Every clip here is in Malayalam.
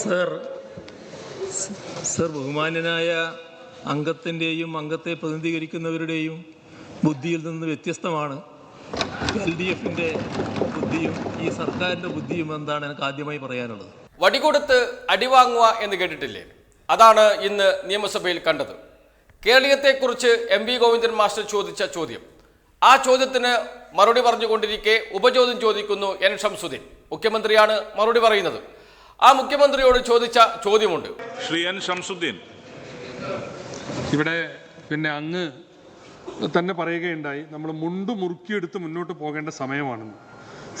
സർ സർ ബഹുമാന്യനായ അംഗത്തിന്റെയും അംഗത്തെ പ്രതിനിധീകരിക്കുന്നവരുടെയും ബുദ്ധിയിൽ നിന്ന് വ്യത്യസ്തമാണ്. എൽ ഡി ബുദ്ധിയും ഈ സർക്കാരിന്റെ ബുദ്ധിയും എന്താണ് എനിക്ക് ആദ്യമായി പറയാനുള്ളത്. വടികൊടുത്ത് അടിവാങ്ങുക എന്ന് കേട്ടിട്ടില്ലേ? അതാണ് ഇന്ന് നിയമസഭയിൽ കണ്ടത്. കേരളീയത്തെക്കുറിച്ച് എം വി ഗോവിന്ദൻ മാസ്റ്റർ ചോദിച്ച ചോദ്യം. ആ ചോദ്യത്തിന് മറുപടി പറഞ്ഞുകൊണ്ടിരിക്കെ ഉപചോദ്യം ചോദിക്കുന്നു എൻ ഷംസുദ്ദീൻ. മുഖ്യമന്ത്രിയാണ് മറുപടി പറയുന്നത്. ആ മുഖ്യമന്ത്രിയോട് ചോദിച്ച ചോദ്യമുണ്ട്. ശ്രീ എൻ ഷംസുദ്ദീൻ ഇവിടെ പിന്നെ അങ്ങ് തന്നെ പറയുകയുണ്ടായി നമ്മൾ മുണ്ട് മുറുക്കിയെടുത്ത് മുന്നോട്ട് പോകേണ്ട സമയമാണെന്ന്.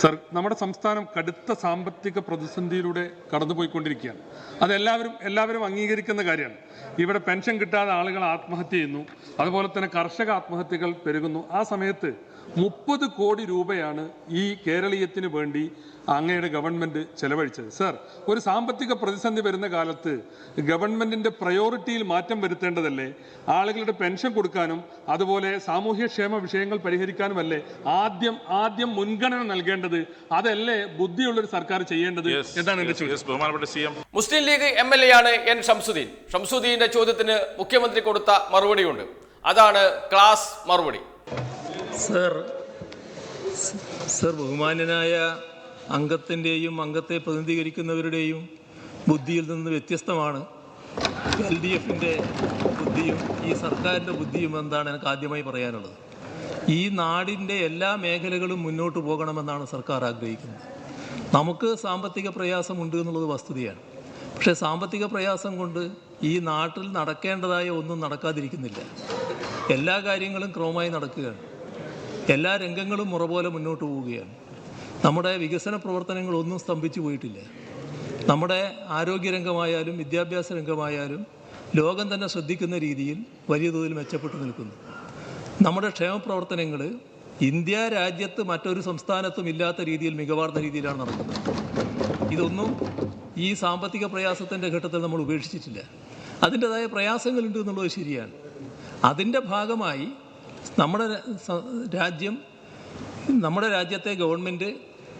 സർ നമ്മുടെ സംസ്ഥാനം കടുത്ത സാമ്പത്തിക പ്രതിസന്ധിയിലൂടെ കടന്നുപോയിക്കൊണ്ടിരിക്കുകയാണ്. അതെല്ലാവരും എല്ലാവരും അംഗീകരിക്കുന്ന കാര്യമാണ്. ഇവിടെ പെൻഷൻ കിട്ടാതെ ആളുകൾ ആത്മഹത്യ ചെയ്യുന്നു അതുപോലെ തന്നെ കർഷക ആത്മഹത്യകൾ പെരുകുന്നു. ആ സമയത്ത് മുപ്പത് കോടി രൂപയാണ് ഈ കേരളീയത്തിന് വേണ്ടി അങ്ങയുടെ ഗവൺമെന്റ് ചെലവഴിച്ചത്. സർ ഒരു സാമ്പത്തിക പ്രതിസന്ധി വരുന്ന കാലത്ത് ഗവൺമെന്റിന്റെ പ്രയോറിറ്റിയിൽ മാറ്റം വരുത്തേണ്ടതല്ലേ? ആളുകളുടെ പെൻഷൻ കൊടുക്കാനും അതുപോലെ സാമൂഹ്യക്ഷേമ വിഷയങ്ങൾ പരിഹരിക്കാനുമല്ലേ ആദ്യം ആദ്യം മുൻഗണന നൽകേണ്ടത്? അതല്ലേ ബുദ്ധിയുള്ളൊരു സർക്കാർ ചെയ്യേണ്ടത് എന്താണ് എന്റെ ചോദ്യം. യെസ് ബഹുമാനപ്പെട്ട C Muslim League M L A ആണ് എൻ ഷംസുദ്ദീൻ. ഷംസുദ്ദീന്റെ ചോദ്യത്തിന് മുഖ്യമന്ത്രി കൊടുത്ത മറുപടിയുണ്ട്. അതാണ് ക്ലാസ് മറുപടി. സർ സർ ബഹുമാന്യനായ അംഗത്തിന്റെയും അംഗത്തെ പ്രതിനിധീകരിക്കുന്നവരുടെയും ബുദ്ധിയിൽ നിന്ന് വ്യത്യസ്തമാണ്. എൽ ഡി എഫിന്റെ ബുദ്ധിയും ഈ സർക്കാരിന്റെ ബുദ്ധിയും എന്താണ് എനിക്ക് ആദ്യമായി പറയാനുള്ളത്. ഈ നാടിന്റെ എല്ലാ മേഖലകളും മുന്നോട്ട് പോകണമെന്നാണ് സർക്കാർ ആഗ്രഹിക്കുന്നത്. നമുക്ക് സാമ്പത്തിക പ്രയാസമുണ്ട് എന്നുള്ളത് വസ്തുതയാണ്. പക്ഷേ സാമ്പത്തിക പ്രയാസം കൊണ്ട് ഈ നാട്ടിൽ നടക്കേണ്ടതായ ഒന്നും നടക്കാതിരിക്കുന്നില്ല. എല്ലാ കാര്യങ്ങളും ക്രമമായി നടക്കുകയാണ്. എല്ലാ രംഗങ്ങളും മുറ പോലെ മുന്നോട്ട് പോവുകയാണ്. നമ്മുടെ വികസന പ്രവർത്തനങ്ങളൊന്നും സ്തംഭിച്ചു പോയിട്ടില്ല. നമ്മുടെ ആരോഗ്യരംഗമായാലും വിദ്യാഭ്യാസ രംഗമായാലും ലോകം തന്നെ ശ്രദ്ധിക്കുന്ന രീതിയിൽ വലിയ തോതിൽ മെച്ചപ്പെട്ടു നിൽക്കുന്നു. നമ്മുടെ ക്ഷേമ പ്രവർത്തനങ്ങൾ ഇന്ത്യ രാജ്യത്ത് മറ്റൊരു സംസ്ഥാനത്തും ഇല്ലാത്ത രീതിയിൽ മികവാർന്ന രീതിയിലാണ് നടക്കുന്നത്. ഇതൊന്നും ഈ സാമ്പത്തിക പ്രയാസത്തിന്റെ ഘട്ടത്തിൽ നമ്മൾ ഉപേക്ഷിച്ചിട്ടില്ല. അതിന്റെതായ പ്രയാസങ്ങളുണ്ട് എന്നുള്ളത് ശരിയാണ്. അതിന്റെ ഭാഗമായി നമ്മുടെ രാജ്യം നമ്മുടെ രാജ്യത്തെ ഗവൺമെന്റ്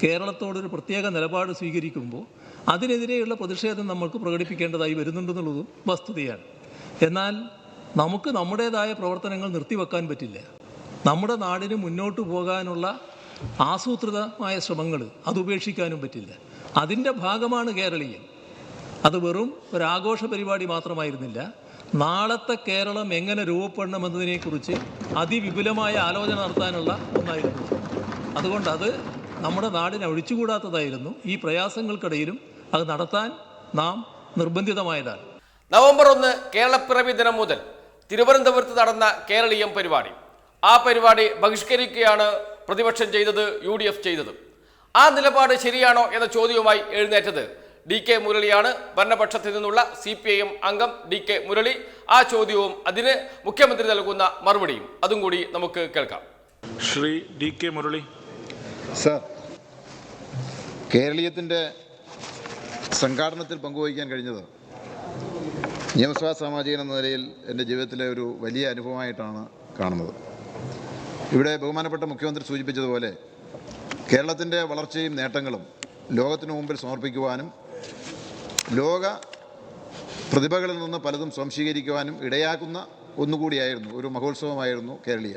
കേരളത്തോടൊരു പ്രത്യേക നിലപാട് സ്വീകരിക്കുമ്പോൾ അതിനെതിരെയുള്ള പ്രതിഷേധം നമുക്ക് പ്രകടിപ്പിക്കേണ്ടതായി വരുന്നുണ്ടെന്നുള്ളതും വസ്തുതയാണ്. എന്നാൽ നമുക്ക് നമ്മുടേതായ പ്രവർത്തനങ്ങൾ നിർത്തിവെക്കാൻ പറ്റില്ല. നമ്മുടെ നാടിന് മുന്നോട്ട് പോകാനുള്ള ആസൂത്രിതമായ ശ്രമങ്ങൾ അത് ഉപേക്ഷിക്കാനും പറ്റില്ല. അതിന്റെ ഭാഗമാണ് കേരളീയം അത് വെറും ഒരാഘോഷ പരിപാടി മാത്രമായിരുന്നില്ല. നാളത്തെ കേരളം എങ്ങനെ രൂപപ്പെടണമെന്നതിനെക്കുറിച്ച് അതിവിപുലമായ ആലോചന നടത്താനുള്ള ഒന്നായിരുന്നു. അതുകൊണ്ട് അത് നമ്മുടെ നാടിനെ ഒഴിച്ചുകൂടാത്തതായിരുന്നു. ഈ പ്രയാസങ്ങൾക്കിടയിലും അത് നടത്താൻ നാം നിർബന്ധിതമായതാണ്. നവംബർ ഒന്ന് കേരളപ്പിറവി ദിനം മുതൽ തിരുവനന്തപുരത്ത് നടന്ന കേരളീയം പരിപാടി. ആ പരിപാടി ബഹിഷ്കരിക്കുകയാണ് പ്രതിപക്ഷം ചെയ്തത് യു ചെയ്തത്. ആ നിലപാട് ശരിയാണോ എന്ന ചോദ്യവുമായി എഴുന്നേറ്റത് ഡി കെ മുരളിയാണ് ഭരണപക്ഷത്തിൽ നിന്നുള്ള സി പി ഐ എം അംഗം ഡി കെ മുരളി. ആ ചോദ്യവും അതിന് മുഖ്യമന്ത്രി നൽകുന്ന മറുപടിയും. അതും കൂടി നമുക്ക് കേൾക്കാം. Shri D K Murali. Sir കേരളീയത്തിന്റെ സംഘാടനത്തിൽ പങ്കുവഹിക്കാൻ കഴിഞ്ഞത് നിയമസഭാ സാമാജികൻ എന്ന നിലയിൽ എന്റെ ജീവിതത്തിലെ ഒരു വലിയ അനുഭവമായിട്ടാണ് കാണുന്നത്. ഇവിടെ ബഹുമാനപ്പെട്ട മുഖ്യമന്ത്രി സൂചിപ്പിച്ചതുപോലെ കേരളത്തിന്റെ വളർച്ചയും നേട്ടങ്ങളും ലോകത്തിനു മുമ്പിൽ സമർപ്പിക്കുവാനും ലോക പ്രതിഭകളിൽ നിന്ന് പലതും സ്വാംശീകരിക്കുവാനും ഇടയാക്കുന്ന ഒന്നുകൂടിയായിരുന്നു ഒരു മഹോത്സവമായിരുന്നു കേരളീയ.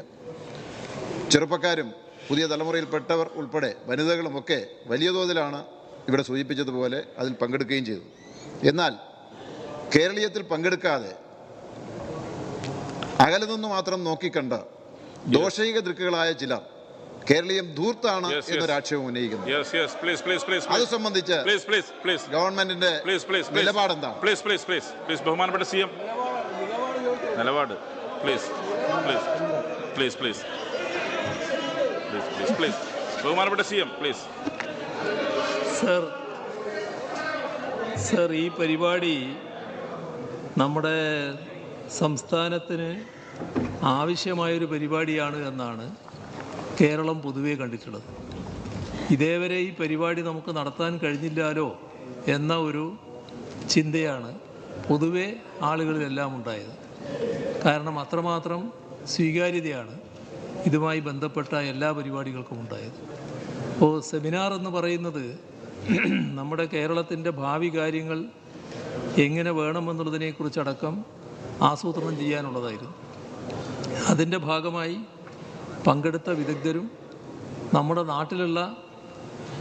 ചെറുപ്പക്കാരും പുതിയ തലമുറയിൽപ്പെട്ടവർ ഉൾപ്പെടെ വനിതകളുമൊക്കെ വലിയ തോതിലാണ് ഇവിടെ സൂചിപ്പിച്ചതുപോലെ അതിൽ പങ്കെടുക്കുകയും ചെയ്തു എന്നാൽ കേരളീയത്തിൽ പങ്കെടുക്കാതെ അകലെ നിന്ന് മാത്രം നോക്കിക്കണ്ട് ദോഷൈക ദൃക്കുകളായ ചിലർ കേരളീയം ധൂർത്താണ് Yes, yes. എന്നൊരു ആക്ഷേപം ഉന്നയിക്കുന്നു yes yes please please please അത് സംബന്ധിച്ച് പ്ലീസ് പ്ലീസ് പ്ലീസ് ഗവൺമെന്റിന്റെ നിലപാട് എന്താണ് നിലപാടെന്താണ്? പ്ലീസ് പ്ലീസ് പ്ലീസ് പ്ലീസ് ബഹുമാനപ്പെട്ട സി എം നിലപാട്. Please please please please please please please ബഹുമാനപ്പെട്ട C M please sir sir ഈ പരിപാടി നമ്മുടെ സംസ്ഥാനത്തിന് ആവശ്യമായൊരു പരിപാടിയാണ് എന്നാണ് കേരളം പൊതുവെ കണ്ടിട്ടുള്ളത്. ഇതേവരെ ഈ പരിപാടി നമുക്ക് നടത്താൻ കഴിഞ്ഞില്ലാലോ എന്ന ഒരു ചിന്തയാണ് പൊതുവെ ആളുകളിലെല്ലാം ഉണ്ടായത്. കാരണം അത്രമാത്രം സ്വീകാര്യതയാണ് ഇതുമായി ബന്ധപ്പെട്ട എല്ലാ പരിപാടികൾക്കും ഉണ്ടായത്. അപ്പോൾ സെമിനാർ എന്ന് പറയുന്നത് നമ്മുടെ കേരളത്തിന്റെ ഭാവി കാര്യങ്ങൾ എങ്ങനെ വേണമെന്നുള്ളതിനെക്കുറിച്ചടക്കം ആസൂത്രണം ചെയ്യാനുള്ളതായിരുന്നു. അതിന്റെ ഭാഗമായി പങ്കെടുത്ത വിദഗ്ധരും നമ്മുടെ നാട്ടിലുള്ള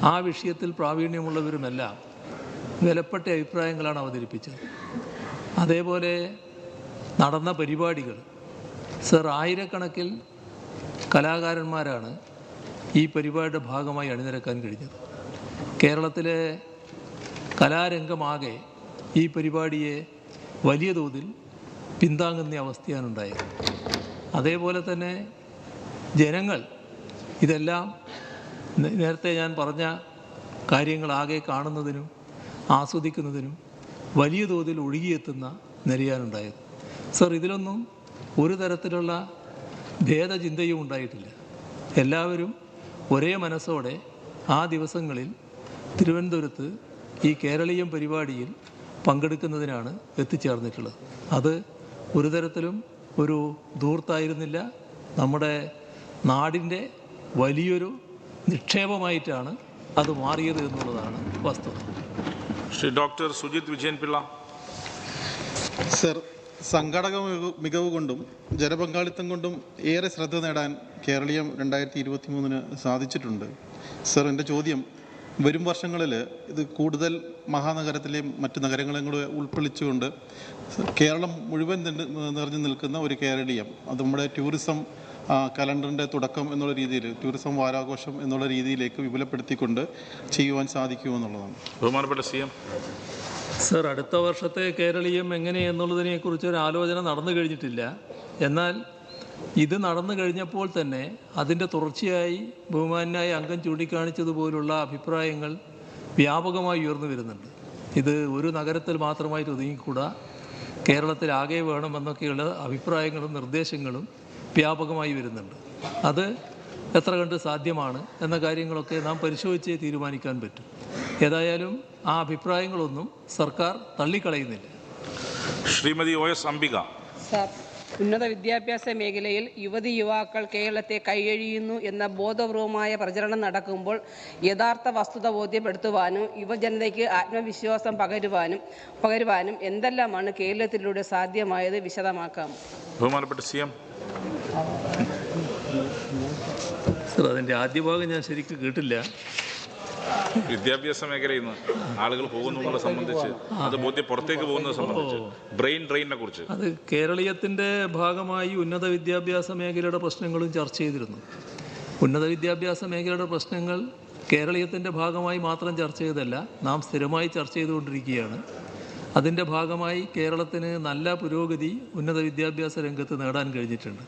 ആ വിഷയത്തിൽ പ്രാവീണ്യമുള്ളവരുമെല്ലാം വിലപ്പെട്ട അഭിപ്രായങ്ങളാണ് അവതരിപ്പിച്ചത്. അതേപോലെ നടന്ന പരിപാടികൾ. സർ ആയിരക്കണക്കിൽ കലാകാരന്മാരാണ് ഈ പരിപാടിയുടെ ഭാഗമായി അണിനിരക്കാൻ കഴിഞ്ഞത്. കേരളത്തിലെ കലാരംഗമാകെ ഈ പരിപാടിയെ വലിയ തോതിൽ പിന്താങ്ങുന്ന അവസ്ഥയാണ് ഉണ്ടായത്. അതേപോലെ തന്നെ ജനങ്ങൾ ഇതെല്ലാം നേരത്തെ ഞാൻ പറഞ്ഞ കാര്യങ്ങളാകെ കാണുന്നതിനും ആസ്വദിക്കുന്നതിനും വലിയ തോതിൽ ഒഴുകിയെത്തുന്ന നിലയാണുണ്ടായത്. സർ ഇതിലൊന്നും ഒരു തരത്തിലുള്ള ഭേദചിന്തയും ഉണ്ടായിട്ടില്ല. എല്ലാവരും ഒരേ മനസ്സോടെ ആ ദിവസങ്ങളിൽ തിരുവനന്തപുരത്ത് ഈ കേരളീയം പരിപാടിയിൽ പങ്കെടുക്കുന്നതിനാണ് എത്തിച്ചേർന്നിട്ടുള്ളത്. അത് ഒരു തരത്തിലും ഒരു ദൂർത്തായിരുന്നില്ല നമ്മുടെ നാടിന്റെ വലിയൊരു നിക്ഷേപമായിട്ടാണ് അത് മാറിയത് എന്നുള്ളതാണ് വസ്തുത. ശ്രീ ഡോക്ടർ സുജിത് വിജയൻ പിള്ള സർ സംഘടക മികവ്- കൊണ്ടും ജനപങ്കാളിത്തം കൊണ്ടും ഏറെ ശ്രദ്ധ നേടാൻ കേരളീയം രണ്ടായിരത്തി ഇരുപത്തി മൂന്നിന് സാധിച്ചിട്ടുണ്ട്. സർ എന്റെ ചോദ്യം വരും വർഷങ്ങളിൽ ഇത് കൂടുതൽ മഹാനഗരത്തിലെയും മറ്റ് നഗരങ്ങളെയും കൂടെ ഉൾക്കൊള്ളിച്ചുകൊണ്ട് കേരളം മുഴുവൻ നിറഞ്ഞു നിൽക്കുന്ന ഒരു കേരളീയം അത് നമ്മുടെ ടൂറിസം കലണ്ടറിന്റെ തുടക്കം എന്നുള്ള രീതിയിൽ ടൂറിസം വാരാഘോഷം എന്നുള്ള രീതിയിലേക്ക് വിപുലപ്പെടുത്തിക്കൊണ്ട് ചെയ്യുവാൻ സാധിക്കുമെന്നുള്ളതാണ് ബഹുമാനപ്പെട്ട സി എം. സർ അടുത്ത വർഷത്തെ കേരളീയം എങ്ങനെ എന്നുള്ളതിനെക്കുറിച്ച് ഒരു ആലോചന നടന്നു കഴിഞ്ഞിട്ടില്ല. എന്നാൽ ഇത് നടന്നു കഴിഞ്ഞപ്പോൾ തന്നെ അതിന്റെ തുടർച്ചയായി ബഹുമാനായ അംഗം ചൂണ്ടിക്കാണിച്ചതുപോലുള്ള അഭിപ്രായങ്ങൾ വ്യാപകമായി ഉയർന്നു വരുന്നുണ്ട്. ഇത് ഒരു നഗരത്തിൽ മാത്രമായിട്ട് ഒതുങ്ങിക്കൂടാ. കേരളത്തിലാകെ വേണമെന്നൊക്കെയുള്ള അഭിപ്രായങ്ങളും നിർദ്ദേശങ്ങളും വ്യാപകമായി വരുന്നുണ്ട്. അത് എത്ര കണ്ട് സാധ്യമാണ് എന്ന കാര്യങ്ങളൊക്കെ നാം പരിശോധിച്ചേ തീരുമാനിക്കാൻ പറ്റും. ഏതായാലും ആ അഭിപ്രായങ്ങളൊന്നും സർക്കാർ തള്ളിക്കളയുന്നില്ല. Shrimati O S Ambika. ഉന്നത വിദ്യാഭ്യാസ മേഖലയിൽ യുവതി യുവാക്കൾ കേരളത്തെ കൈയഴിയുന്നു എന്ന ബോധപൂർവമായ പ്രചരണം നടക്കുമ്പോൾ യഥാർത്ഥ വസ്തുത ബോധ്യപ്പെടുത്തുവാനും യുവജനതയ്ക്ക് ആത്മവിശ്വാസം പകരുവാനും പകരുവാനും എന്തെല്ലാമാണ് കേരളത്തിലൂടെ സാധ്യമായത് വിശദമാക്കാം. ബഹുമാനപ്പെട്ട സി എം. സർ അതിന്റെ ആദ്യ ഭാഗം ഞാൻ ശരിക്കും കേട്ടില്ല. വിദ്യാഭ്യാസ മേഖലയിൽ നിന്ന് ആളുകൾ പോകുന്നതിനെ സംബന്ധിച്ച് അത് ബോധ്യം പുറത്തേക്ക് പോകുന്നത് സംബന്ധിച്ച് ബ്രെയിൻ ഡ്രെയിനെ കുറിച്ച്. അത് കേരളീയത്തിന്റെ ഭാഗമായി ഉന്നത വിദ്യാഭ്യാസ മേഖലയുടെ പ്രശ്നങ്ങളും ചർച്ച ചെയ്തിരുന്നു. ഉന്നത വിദ്യാഭ്യാസ മേഖലയുടെ പ്രശ്നങ്ങൾ കേരളീയത്തിന്റെ ഭാഗമായി മാത്രം ചർച്ച ചെയ്തല്ല നാം സ്ഥിരമായി ചർച്ച ചെയ്തുകൊണ്ടിരിക്കുകയാണ്. അതിന്റെ ഭാഗമായി കേരളത്തിന് നല്ല പുരോഗതി ഉന്നത വിദ്യാഭ്യാസ രംഗത്ത് നേടാൻ കഴിഞ്ഞിട്ടുണ്ട്.